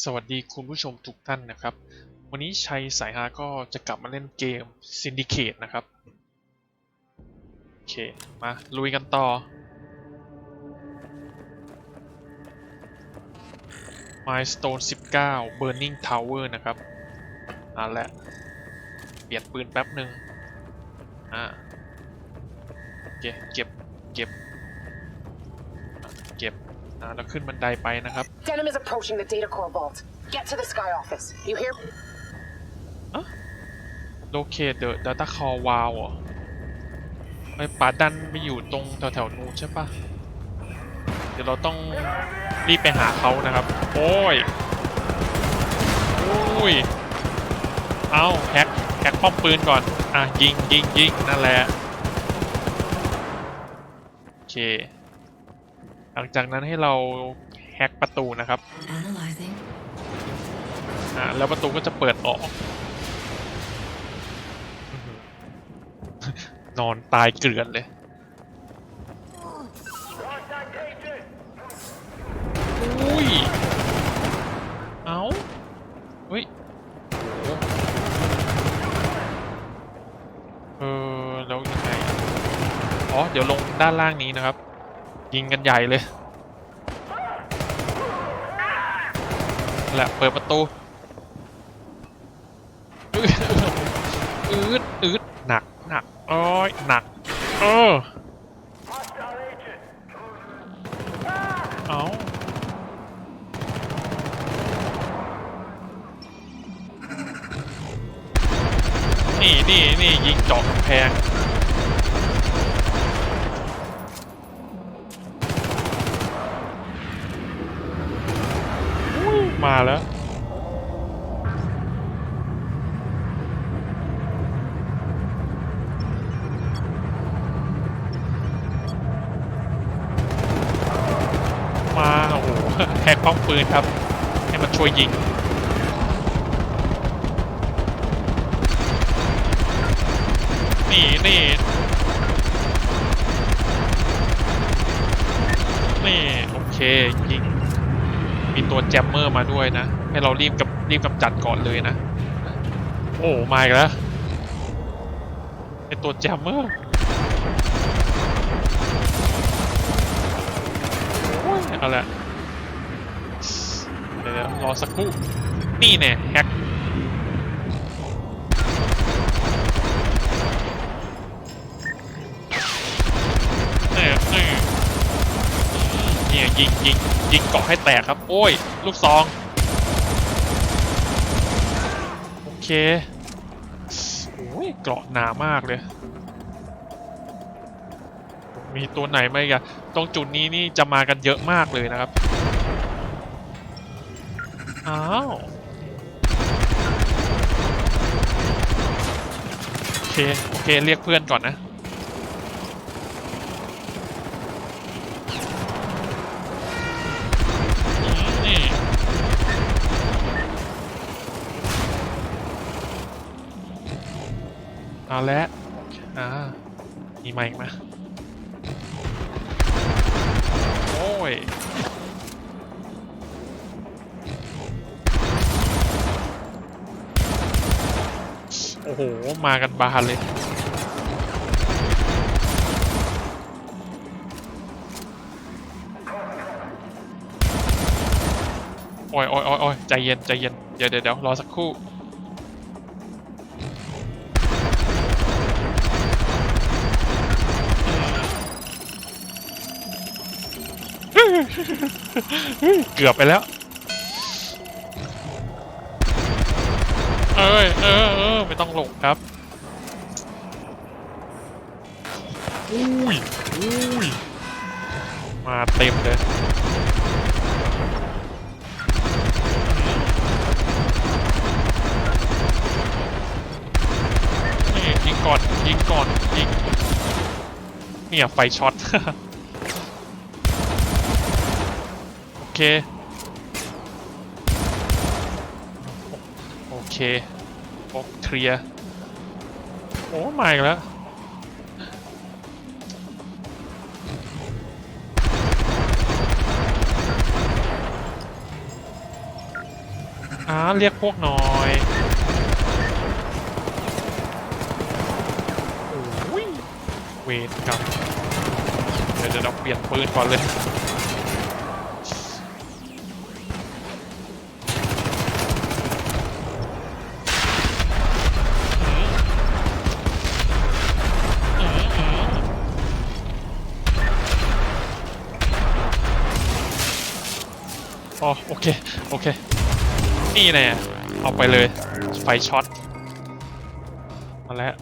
สวัสดีคุณผู้ชมทุกท่านนะครับ วันนี้ชัยสายฮาก็จะกลับมาเล่นเกม Syndicate นะครับ โอเค มา ลุยกันต่อ Milestone 19 Burning Tower นะครับอ่าและ เปลี่ยนปืนแป๊บหนึ่งอ่า โอเค เก็บ อ่าแล้วขึ้นบันไดไปนะครับ Denim is approaching the data core vault. Get to the Sky office. You hear? locate the data core wall เหรอไอ้ป่าดันไปอยู่ตรงแถวๆนู้นใช่ปะเดี๋ยวเราต้องรีบไปหาเขานะครับ โอ้ย โอ้ย เอาแฮกแฮกป้อมปืนก่อน อะ ยิงยิงยิงนั่นแหละ โอเค หลังจากนั้นให้เราแฮกประตูนะครับ Analyzing. อ่าแล้วประตูก็จะเปิดออก นอนตายเกลือนเลยอุ้ย เอาเฮ้ยโอ้เออแล้วยังไง อ๋อ เดี๋ยวลงด้านล่างนี้นะครับ ยิงกันใหญ่เลย แหละ เปิดประตูอืดอืดอืดหนักหนักโอ้ยหนัก เออ เอานี่นี่นี่ยิงเจาะกำแพงอุ้ย มาแล้ว มาโอ้โหแฮกป้อมปืนครับ ให้มันช่วยยิงนี่นี่นี่ โอเค ยิง มีตัวแจมเมอร์มาด้วยนะ ให้เรารีบกับรีบกำจัดก่อนเลยนะ โอ้มาอีกแล้วไอตัวแจมเมอร์อ้ยเอาละเดี๋ยวรอสักครู่นี่แน่แฮก ยิงยิงยิงเกาะให้แตกครับ โอ้ย ลูกซอง โอเคโอ้ยเกราะหนามากเลย มีตัวไหนไหมกันตรงจุดนี้นี่จะมากันเยอะมากเลยนะครับ อ้าวโอเค โอเค เรียกเพื่อนก่อนนะ เอาแล้วอ่ามีไมค์มโอ้ยโอ้โห มากันบานเลย โอ้ยโอ้ยโอ้ยใจเย็น ใจเย็น เดี๋ยวเดี๋ยวเดี๋ยวรอสักครู่ เกือบไปแล้ว เอ้ยเออเออไม่ต้องหลงครับ อุ้ยอุ้ยมาเต็มเลยนี่ยิงก่อนยิงก่อนยิงเนี่ยไฟช็อต โอ เค โอเคโอเคลียร์โอ้มาอีกแล้วอ่าเรียกพวกหน่อยโอ้ยเวทกับเดี๋ยวเดี๋ยวเราเปลี่ยนปืนก่อนเลย เค โอเค นี่แน่เอาไปเลย ไฟช็อต มาแล้ว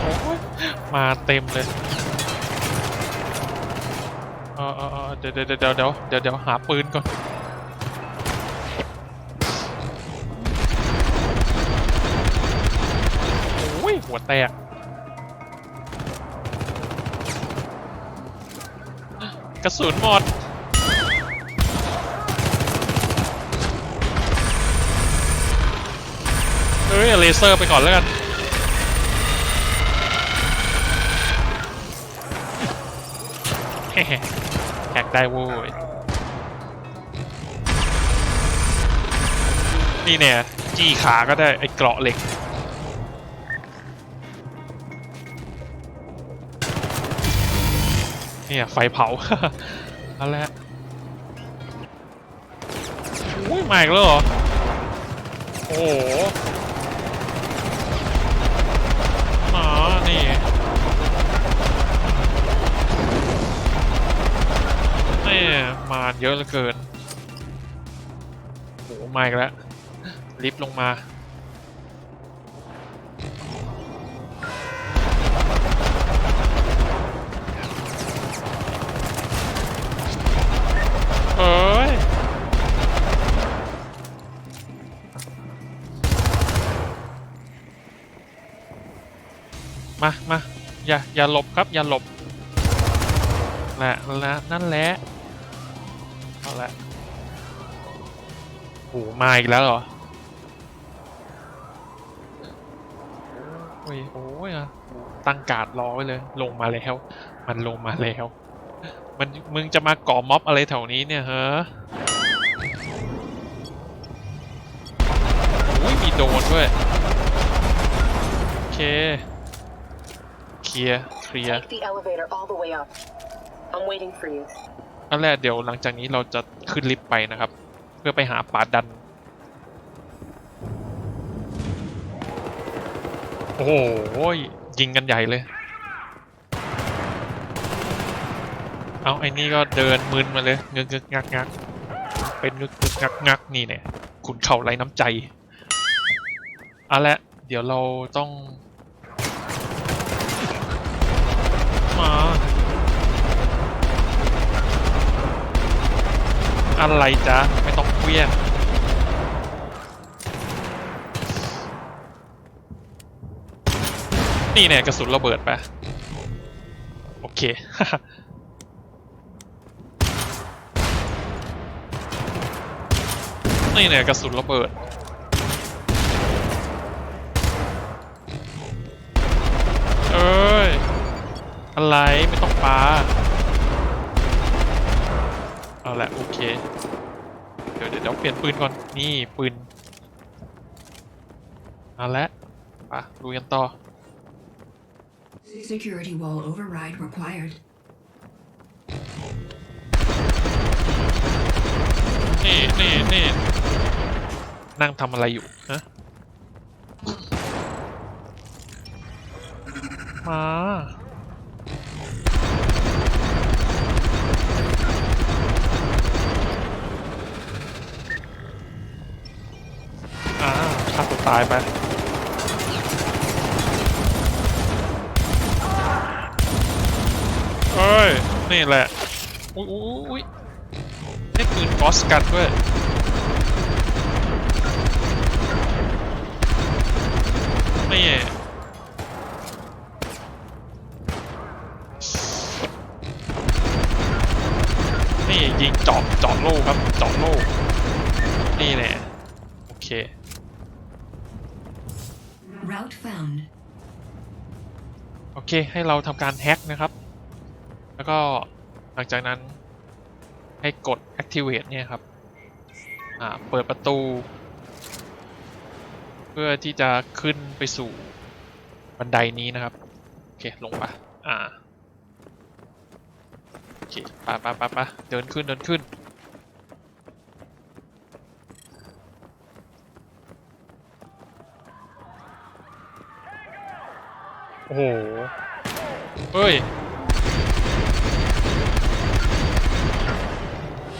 โอ้ยมาเต็มเลยเออเออเดี๋ยวเดี๋ยวเดี๋ยวเดี๋ยวเดี๋ยวหาปืนก่อน แตก กระสุนหมดเอ้ยเลเซอร์ไปก่อนแล้วกัน แฮกได้โว้ย นี่เนี่ย จี้ขาก็ได้ไอ้เกราะเหล็ก เนี่ย ไฟเผานั่นแหละอุ้ยมาอีกแล้วเหรอ โอ้โหอ๋อนี่นี่มาเยอะเหลือเกินโหมาอีกแล้วลิฟต์ลงมา อย่าอย่าหลบครับอย่าหลบแหละและนั่นแหละเอาละโหมาอีกแล้วเหรอโอ้ยโอ้ยอะตั้งการ์ดรอไว้เลย ลงมาแล้ว มันลงมาแล้ว มันมึงจะมาก่อม็อบอะไรแถวนี้เนี่ยเฮ้ออุ้ยมีโดนด้วย โอเค ลียร์เคลียร์ Take the elevator all the way up. I'm waiting for you. อันแรกเดี๋ยวหลังจากนี้เราจะขึ้นลิฟต์ไปนะครับ เพื่อไปหาปาดัน โอ้โหยิงกันใหญ่เลย เอาไอ้นี่ก็เดินมึนมาเลยเงึกงึกงักงักเป็นงึกงึกงักงักนี่เนี่ยขุนเข่าไรน้ำใจเอาละเดี๋ยวเราต้อง มาอะไรจ๊ะ ไม่ต้องเคลี้ยงนี่เนี่ยกระสุนระเบิดไปโอเคนี่เนี่ยกระสุนระเบิดเอ้ย อะไรไม่ต้องปาเอาละโอเคเดี๋ยวเดี๋ยวเดี๋ยวเปลี่ยนปืนก่อน นี่ปืนเอาละปะดูกันต่อ Security wall override required. นี่นี่นี่นั่งทำอะไรอยู่ฮะมา อ่าฆ่าตัวตายไปเอ้ย นี่แหละ อุ้ยอุ้ยอุ้ยนี่คือบอสกัดด้วยนี่ Route found. โอเค ให้เราทำการแฮ็กนะครับ แล้วก็หลังจากนั้นให้กด activate เนี่ยครับ อ่า เปิดประตู เพื่อที่จะขึ้นไปสู่บันไดนี้นะครับ โอเค ลงไปอ่า โอเคไปไปไปไปเดินขึ้น เดินขึ้น โอ้โห เฮ้ย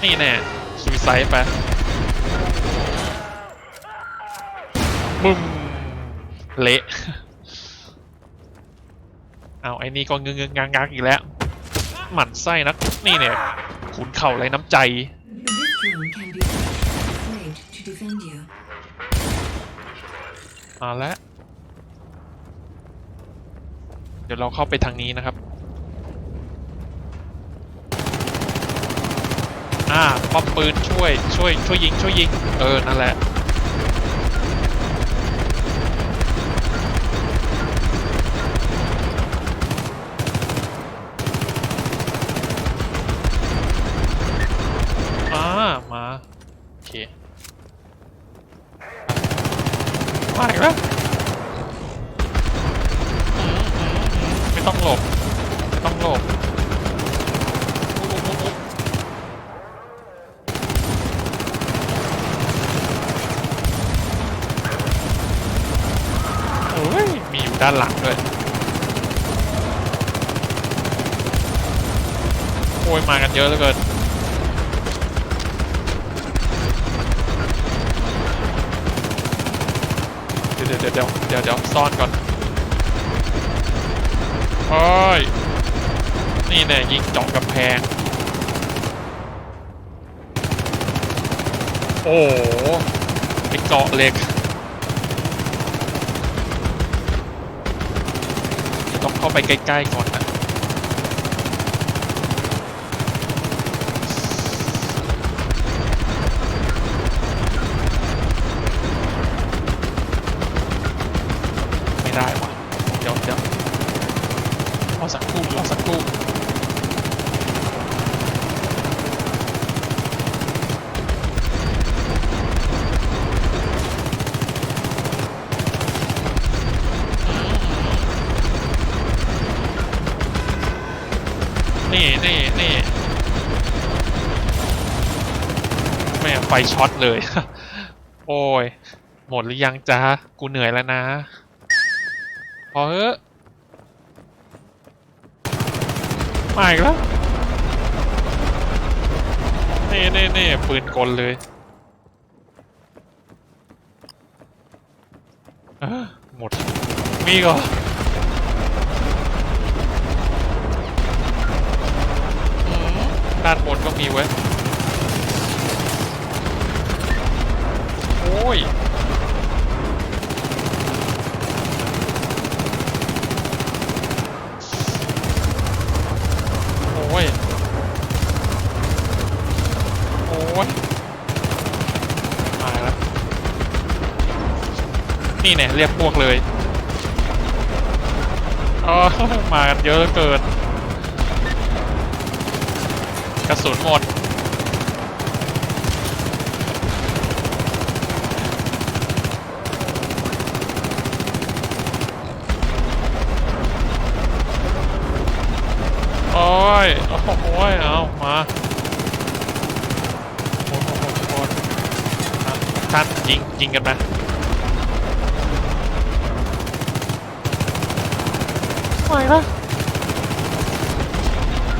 นี่แน่สุยไซด์ไปบึ้มเละเอาไอ้นี่ก็เงืงๆงักๆอีกแล้ว หมั่นไส้นัก นี่เนี่ยขุนเข่าไรน้ำใจ This drone can be saved to defend you. มาแล้ว เดี๋ยวเราเข้าไปทางนี้นะครับ อ่าป้อมปืนช่วยช่วยช่วยยิงช่วยยิง เออ นั่นแหละ อ่า มา โอเค มาอีกแล้วอืมอืมอืมไม่ ต้องหลบไม่ต้องหลบโอ้ยมีอยู่ด้านหลังด้วยโอ้ยมากันเยอะเหลือเกินเดี๋ยวเดี๋ยวเดี๋ยวเดี๋ยวเดี๋ยวซ่อนก่อน โอ้ยนี่แน่ยิงเจาะกำแพง โอ้ไอเกาะเหล็ก จะต้องเข้าไปใกล้ ๆ ก่อนนะ ไม่ได้ว่ะเดี๋ยวเดี๋ยวรอสักครู่รอสักครู่นี่นี่นี่แม่งไฟ ช็อตเลย โอ้ย หมดหรือยังจ๊ะกูเหนื่อยแล้วนะ พอเถอะมาอีกแล้วนี่นี่นี่ปืนกลเลยเอ้อหมดมีอีก็ด้านบนก็มีเว้ย อ้ยโอ้ยโอ้ยมาแล้วนี่เนี่ยเรียกพวกเลยอ๋อมากันเยอะเหลือเกินกระสุนหมด โอ้ย โอ้โห ยเอามาโอ้โหโอ้โหโอ้โหอะท่านยิงยิงกันนะไม่ละ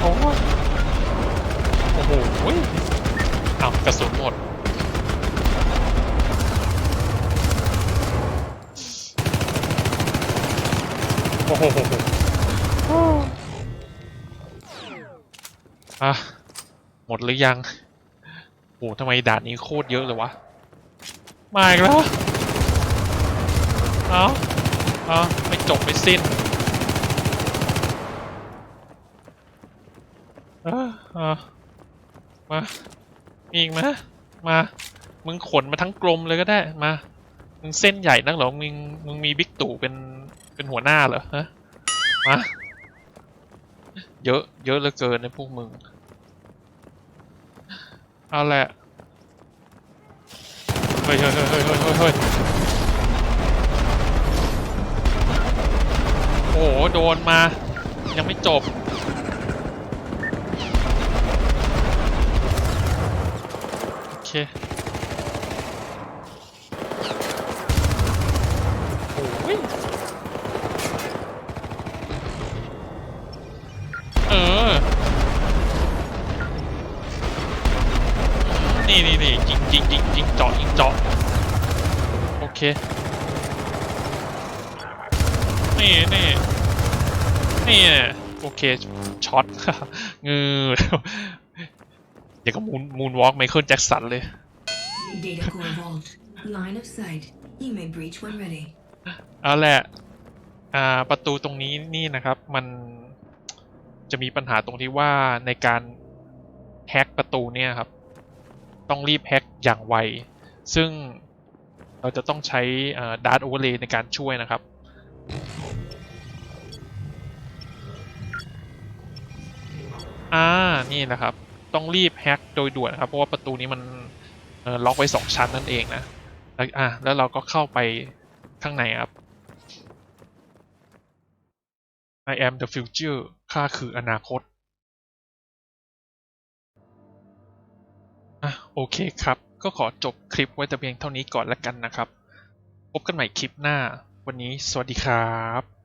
โอ้ยโอ้โหยเอากระสุนหมดโอ้โหโอะ หมดหรือยังโอ้ทำไมด่านนี้โคตรเยอะเลยวะ มาอีกแล้ว เอาเอาไม่จบไม่สิ้นเออเออมามีอีกไหมมา มึงขนมาทั้งกลมเลยก็ได้มา มึงเส้นใหญ่นักเหรอ มึง มึงมีบิ๊กตู่เป็น เป็นหัวหน้าเหรอฮะ มา เยอะ เยอะเหลือเกินในพวกมึง เอาแหละ เฮ้ยเฮ้ยเฮ้ยเฮ้ยเฮ้ยเฮ้ยเฮ้ยโอ้โห โดนมา ยังไม่จบ โอเค เค นี่นี่นี่โอเค ช็อตงืออย่างกับมูนมูนวอล์กไมเคิลแจ็คสันเลย Data core vault. Line of sight. You may breach when ready. เอาแหละอ่าประตูตรงนี้นี่นะครับมันจะมีปัญหาตรงที่ว่าในการแฮ็กประตูเนี่ยครับ ต้องรีบแฮ็กอย่างไว ซึ่ง เราจะต้องใช้ดาร์ t โอเวอร์เลย์ในการช่วยนะครับอ่านี่นะครับ ต้องรีบแฮ็กโดยด่วนครับ เพราะว่าประตูนี้มันล็อกไว้สองชั้นนั่นเองนะแล้วอะแล้วเราก็เข้าไปข้างในครับ I am the future ข้าคืออนาคตอะโอเคครับ ก็ขอจบคลิปไว้แต่เพียงเท่านี้ก่อนละกันนะครับ พบกันใหม่คลิปหน้า วันนี้สวัสดีครับ